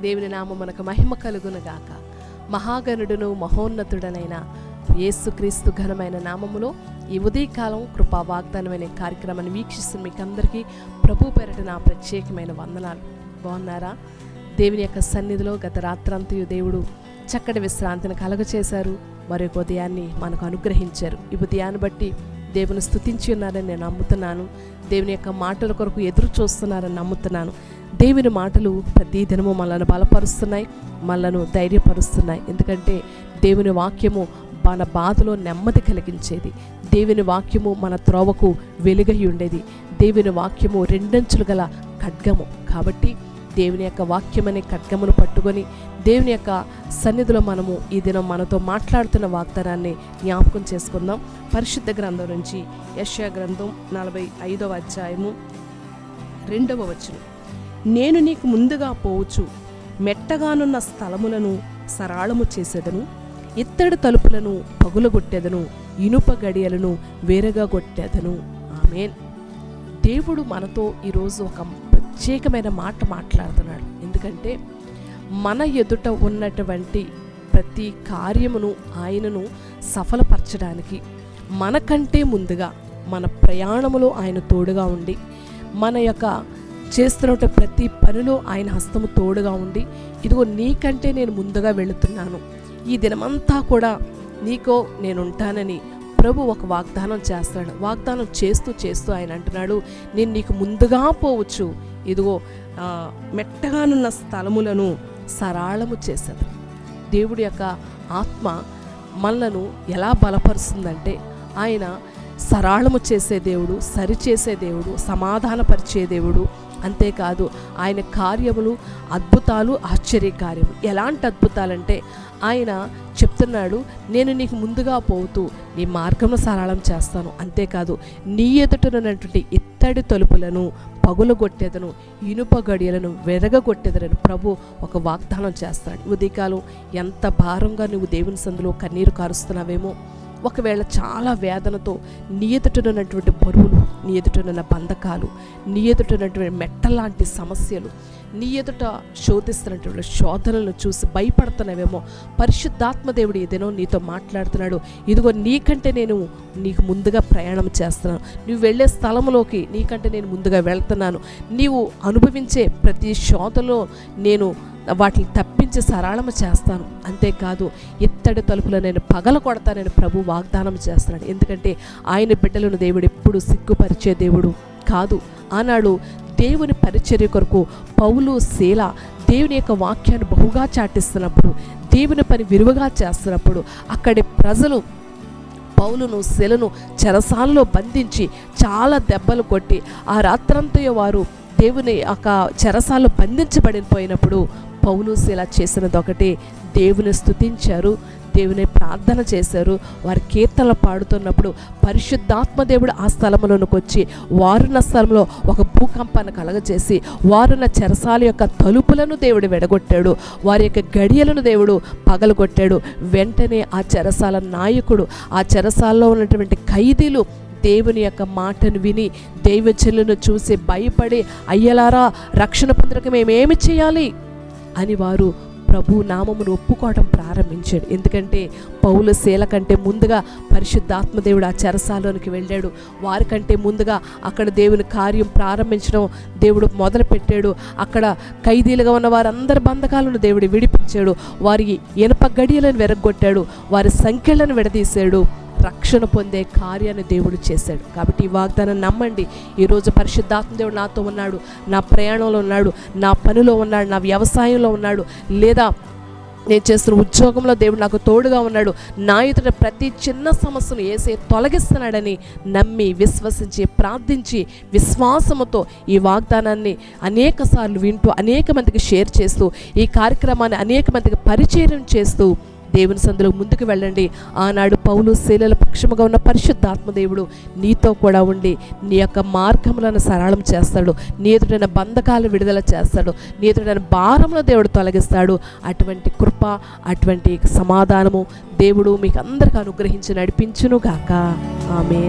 దేవుని నామం మనకు మహిమ కలుగునుగాక. మహాగణుడును మహోన్నతుడనైన యేసుక్రీస్తు ఘనమైన నామములో ఈ ఉదయకాలం కృపా వాగ్దానమైన కార్యక్రమాన్ని వీక్షిస్తున్న మీకు అందరికీ ప్రభు పేరట నా ప్రత్యేకమైన వందనాలు. బాగున్నారా? దేవుని యొక్క సన్నిధిలో గత రాత్రంతయు దేవుడు చక్కటి విశ్రాంతిని కలగచేశారు. మరొక ఉదయాన్ని మనకు అనుగ్రహించారు. ఈ ఉదయాన్ని బట్టి దేవుని స్థుతించి ఉన్నారని నేను నమ్ముతున్నాను. దేవుని యొక్క మాటల కొరకు ఎదురు చూస్తున్నారని నమ్ముతున్నాను. దేవుని మాటలు ప్రతి దినము మనల్ని బలపరుస్తున్నాయి మనలను ధైర్యపరుస్తున్నాయి. ఎందుకంటే దేవుని వాక్యము మన బాధలో నెమ్మది కలిగించేది. దేవుని వాక్యము మన త్రోవకు వెలుగై ఉండేది. దేవుని వాక్యము రెండంచులు గల ఖడ్గము. కాబట్టి దేవుని యొక్క వాక్యమనే ఖడ్గమును పట్టుకొని దేవుని యొక్క సన్నిధిలో మనము ఈ దినం మనతో మాట్లాడుతున్న వాగ్దానాన్ని జ్ఞాపకం చేసుకుందాం. పరిశుద్ధ గ్రంథం నుంచి యశ్యా గ్రంథం నలభై ఐదవ అధ్యాయము రెండవ వచనం. నేను నీకు ముందుగా పోవచ్చు మెట్టగానున్న స్థలములను సరాళము చేసేదను. ఇత్తడి తలుపులను పగులగొట్టేదను. ఇనుప గడియలను వేరుగా కొట్టేదను ఆమెన్. దేవుడు మనతో ఈరోజు ఒక ప్రత్యేకమైన మాట మాట్లాడుతున్నాడు. ఎందుకంటే మన ఎదుట ఉన్నటువంటి ప్రతి కార్యమును ఆయనను సఫలపరచడానికి మనకంటే ముందుగా మన ప్రయాణములో ఆయన తోడుగా ఉండి మన యొక్క చేస్తున్న ప్రతి పనిలో ఆయన హస్తము తోడుగా ఉండి ఇదిగో నీకంటే నేను ముందుగా వెళుతున్నాను. ఈ దినమంతా కూడా నీకో నేను ఉంటానని ప్రభు ఒక వాగ్దానం చేస్తాడు. వాగ్దానం చేస్తూ చేస్తూ ఆయన అంటున్నాడు నేను నీకు ముందుగా పోవచ్చు. ఇదిగో మెట్టగానున్న స్థలములను సరాళము చేసేది. దేవుడి యొక్క ఆత్మ మనలను ఎలా బలపరుస్తుందంటే ఆయన సరాళము చేసే దేవుడు సరిచేసే దేవుడు సమాధానపరిచే దేవుడు అంతేకాదు ఆయన కార్యములు అద్భుతాలు ఆశ్చర్యకార్యములు ఎలాంటి అద్భుతాలంటే ఆయన చెప్తున్నాడు నేను నీకు ముందుగా పోతూ నీ మార్గంను సరళం చేస్తాను. అంతేకాదు నీ ఎదుటనున్నటువంటి ఇత్తడి తలుపులను పగులగొట్టేదను ఇనుప గడియలను వెరగగొట్టేదను ప్రభు ఒక వాగ్దానం చేస్తాడు. ఉదయకాలం ఎంత భారంగా నువ్వు దేవుని సందులో కన్నీరు కారుస్తున్నావేమో. ఒకవేళ చాలా వేదనతో నీ ఎదుటనున్నటువంటి బరువులు నీ ఎదుటనున్న బంధకాలు నీ ఎదుటనున్నటువంటి మెట్టలాంటి సమస్యలు నీ ఎదుట శోధిస్తున్నటువంటి శోధనలను చూసి భయపడుతున్నావేమో పరిశుద్ధాత్మ దేవుడు ఏదేనో నీతో మాట్లాడుతున్నాడు. ఇదిగో నీకంటే నేను నీకు ముందుగా ప్రయాణం చేస్తున్నాను. నువ్వు వెళ్ళే స్థలంలోకి నీకంటే నేను ముందుగా వెళ్తున్నాను. నీవు అనుభవించే ప్రతి శోధలో నేను వాటిని తప్పించి సరళము చేస్తాను. అంతేకాదు ఇత్తడి తలుపులో నేను పగల కొడతానని ప్రభు వాగ్దానం చేస్తున్నాడు. ఎందుకంటే ఆయన బిడ్డలను దేవుడు ఎప్పుడు సిగ్గుపరిచే దేవుడు కాదు. ఆనాడు దేవుని పరిచర్య కొరకు పౌలు శీల దేవుని యొక్క వాక్యాన్ని బహుగా చాటిస్తున్నప్పుడు దేవుని పని విరువగా చేస్తున్నప్పుడు అక్కడి ప్రజలు పౌలును శిలను చెరసాలలో బంధించి చాలా దెబ్బలు కొట్టి ఆ రాత్రంతయ వారు దేవుని ఒక చెరసాలలో బంధించబడిపోయినప్పుడు పౌలు ఇలా చేసినది ఒకటి. దేవుని స్థుతించారు దేవుని ప్రార్థన చేశారు. వారి కీర్తనలు పాడుతున్నప్పుడు పరిశుద్ధాత్మ దేవుడు ఆ స్థలంలోనికి వచ్చి వారున్న స్థలంలో ఒక భూకంపాన్ని కలగజేసి వారున్న చెరసాల యొక్క తలుపులను దేవుడు వెడగొట్టాడు. వారి యొక్క గడియలను దేవుడు పగలగొట్టాడు. వెంటనే ఆ చెరసాల నాయకుడు ఆ చెరసాలలో ఉన్నటువంటి ఖైదీలు దేవుని యొక్క మాటను విని దేవచల్లును చూసి భయపడి అయ్యలారా రక్షణ పొందడానికి మేమేమి చేయాలి? అని వారు ప్రభు నామమును ఒప్పుకోవడం ప్రారంభించాడు. ఎందుకంటే పౌల శీల కంటే ముందుగా పరిశుద్ధాత్మదేవుడు ఆ చెరసాలోనికి వెళ్ళాడు. వారికంటే ముందుగా అక్కడ దేవుని కార్యం ప్రారంభించడం దేవుడు మొదలుపెట్టాడు. అక్కడ ఖైదీలుగా ఉన్న వారందరి బంధకాలను దేవుడు విడిపించాడు. వారి ఇనప గడియలను వెరగొట్టాడు వారి సంఖ్యలను విడదీశాడు. రక్షణ పొందే కార్యాన్ని దేవుడు చేశాడు. కాబట్టి ఈ వాగ్దానం నమ్మండి. ఈరోజు పరిశుద్ధాత్మ దేవుడు నాతో ఉన్నాడు. నా ప్రయాణంలో ఉన్నాడు. నా పనిలో ఉన్నాడు. నా వ్యవసాయంలో ఉన్నాడు. లేదా నేను చేస్తున్న ఉద్యోగంలో దేవుడు నాకు తోడుగా ఉన్నాడు. నా ఎదుట ప్రతి చిన్న సమస్యను వేసే తొలగిస్తున్నాడని నమ్మి విశ్వసించి ప్రార్థించి విశ్వాసముతో ఈ వాగ్దానాన్ని అనేక సార్లు వింటూ అనేక మందికి షేర్ చేస్తూ ఈ కార్యక్రమాన్ని అనేక మందికి పరిచయం చేస్తూ దేవుని సందులో ముందుకు వెళ్ళండి. ఆనాడు పౌలు శీలల పక్షముగా ఉన్న పరిశుద్ధాత్మ దేవుడు నీతో కూడా ఉండి నీ యొక్క మార్గములను సరళం చేస్తాడు. నీ ఎదుటైన బంధకాలు విడుదల చేస్తాడు. నీ ఎదుటైన భారములను దేవుడు తొలగిస్తాడు. అటువంటి కృప అటువంటి సమాధానము దేవుడు మీకు అందరికీ అనుగ్రహించి నడిపించును గాక ఆమె